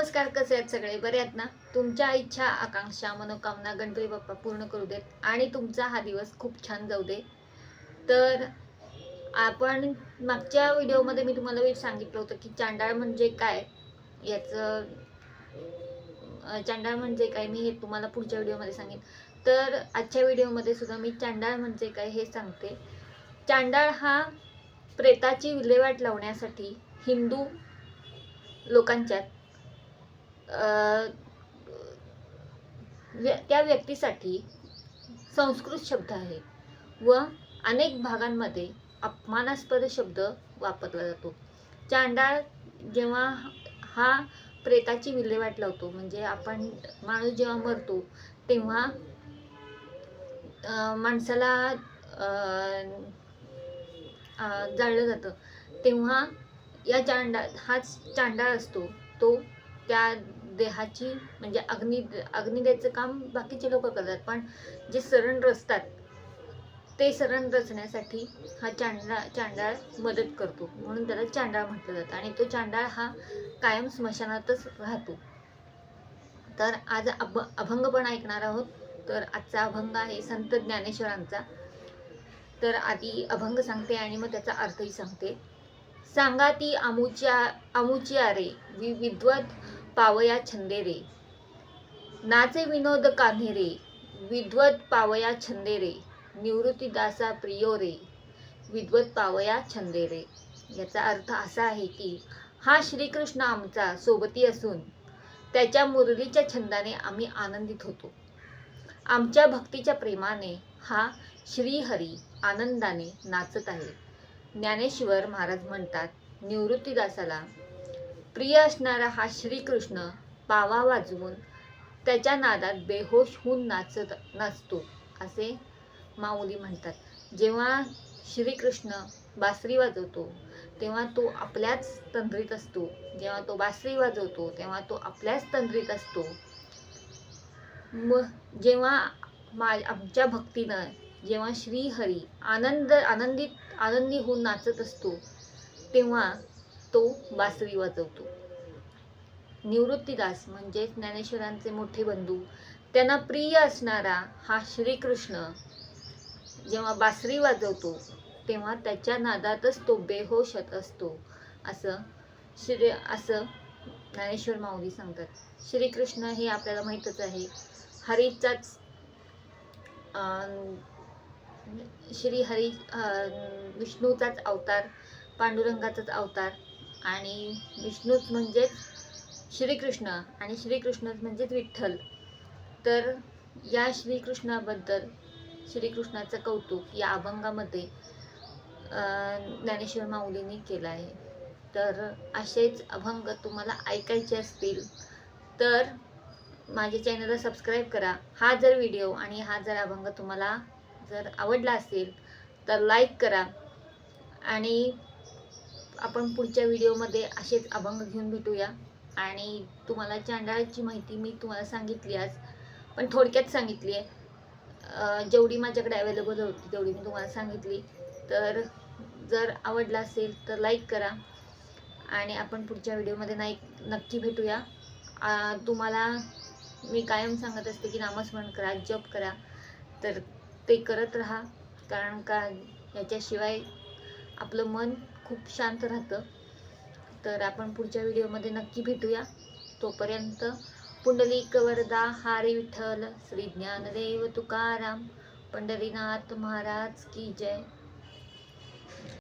नमस्कार कसे आहेत सगळे? बरे आहेत ना? तुमच्या इच्छा आकांक्षा मनोकामना गणपती बाप्पा पूर्ण करू देत आणि तुमचा हा दिवस खूप छान जाऊ दे. तर आपण मागच्या व्हिडिओमध्ये मी तुम्हाला सांगितलं होतं की चांडाळ म्हणजे काय? याचं चांडाळ म्हणजे काय? मी हे तुम्हाला पुढच्या व्हिडिओमध्ये सांगेन. तर आजच्या व्हिडिओमध्ये सुद्धा मी चांडाळ म्हणजे काय हे सांगते. चांडाळ हा प्रेताची विल्हेवाट लावण्यासाठी हिंदू लोकांच्यात त्या व्यक्तीसाठी संस्कृत शब्द आहे व अनेक भागांमध्ये अपमानास्पद शब्द वापरला जातो. चांडाळ जेव्हा हा प्रेताची विल्हेवाट लावतो म्हणजे आपण माणूस जेव्हा मरतो तेव्हा माणसाला जाळलं जातं. तेव्हा या चांडा हाच चांडाळ असतो तो त्या देहाची म्हणजे अग्नी अग्निदेचं काम बाकीचे लोक करतात. पण जे सरण रचतात ते सरण रचण्यासाठी हा चांडा चांडाळ मदत करतो. म्हणून त्याला चांडाळ म्हटलं जातं. आणि तो चांडाळ हा कायम स्मशानातच राहतो. तर आज अभ अभंग पण ऐकणार आहोत. तर आजचा अभंग आहे संत ज्ञानेश्वरांचा. तर आधी अभंग सांगते आणि मग त्याचा अर्थही सांगते. सांगा ती आमुच्या आमुची आरे वि विद्वत पावया छंदे रे. नाचे विनोद कान्हे रे. विद्वत पावया छंदे रे. निवृत्तीदासा प्रियो रे. विद्वत पावया छंदे रे. याचा अर्थ असा आहे की हा श्रीकृष्ण आमचा सोबती असून त्याच्या मुरलीच्या छंदाने आम्ही आनंदित होतो. आमच्या भक्तीच्या प्रेमाने हा श्रीहरी आनंदाने नाचत आहे. ज्ञानेश्वर महाराज म्हणतात निवृत्तीदासाला प्रिय असणारा हा श्रीकृष्ण पावा वाजवून त्याच्या नादात बेहोश होऊन नाचत नाचतो असे माऊली म्हणतात. जेव्हा श्रीकृष्ण बासरी वाजवतो तेव्हा तो आपल्याच तंद्रीत असतो. जेव्हा तो बासरी वाजवतो तेव्हा तो आपल्याच तंद्रीत असतो. मग जेव्हा मा आमच्या भक्तीनं जेव्हा श्रीहरी आनंद आनंदित आनंदी होऊन नाचत असतो तेव्हा तो बासरी वाजवतो. निवृत्तीदास म्हणजे ज्ञानेश्वरांचे मोठे बंधू. त्यांना प्रिय असणारा हा श्रीकृष्ण जेव्हा बासरी वाजवतो तेव्हा त्याच्या नादातच तो बेहोश असतो. असं श्री असं ज्ञानेश्वर माऊली सांगतात. श्रीकृष्ण हे आपल्याला माहीतच आहे. हरीचाच श्री हरी विष्णूचाच अवतार पांडुरंगाचाच अवतार आणि विष्णूच म्हणजेच श्रीकृष्ण आणि श्रीकृष्णच म्हणजेच विठ्ठल. तर या श्रीकृष्णाबद्दल श्रीकृष्णाचं कौतुक या अभंगामध्ये ज्ञानेश्वर माऊलींनी केलं आहे. तर असेच अभंग तुम्हाला ऐकायचे असतील तर माझ्या चॅनलला सबस्क्राईब करा. हा जर व्हिडिओ आणि हा जर अभंग तुम्हाला जर आवडला असेल तर लाईक करा. आणि आपण पुढच्या व्हिडिओमध्ये असेच अभंग घेऊन भेटूया. आणि तुम्हाला चांडाळाची माहिती मी तुम्हाला सांगितली आज पण थोडक्यात सांगितली आहे. जेवढी माझ्याकडे अवेलेबल होती तेवढी मी तुम्हाला सांगितली. तर जर आवडला असेल तर लाईक करा. आणि आपण पुढच्या व्हिडिओमध्ये नाही नक्की भेटूया. तुम्हाला मी कायम सांगत असते की नामस्मरण करा जप करा. तर ते करत राहा. कारण का याच्याशिवाय आपलं मन खूप शांत राहतं. तर आपण पुढच्या व्हिडिओमध्ये नक्की भेटूया. तोपर्यंत पुंडलिक वरदा हारी विठ्ठल श्री ज्ञानदेव तुकाराम पंढरीनाथ महाराज की जय.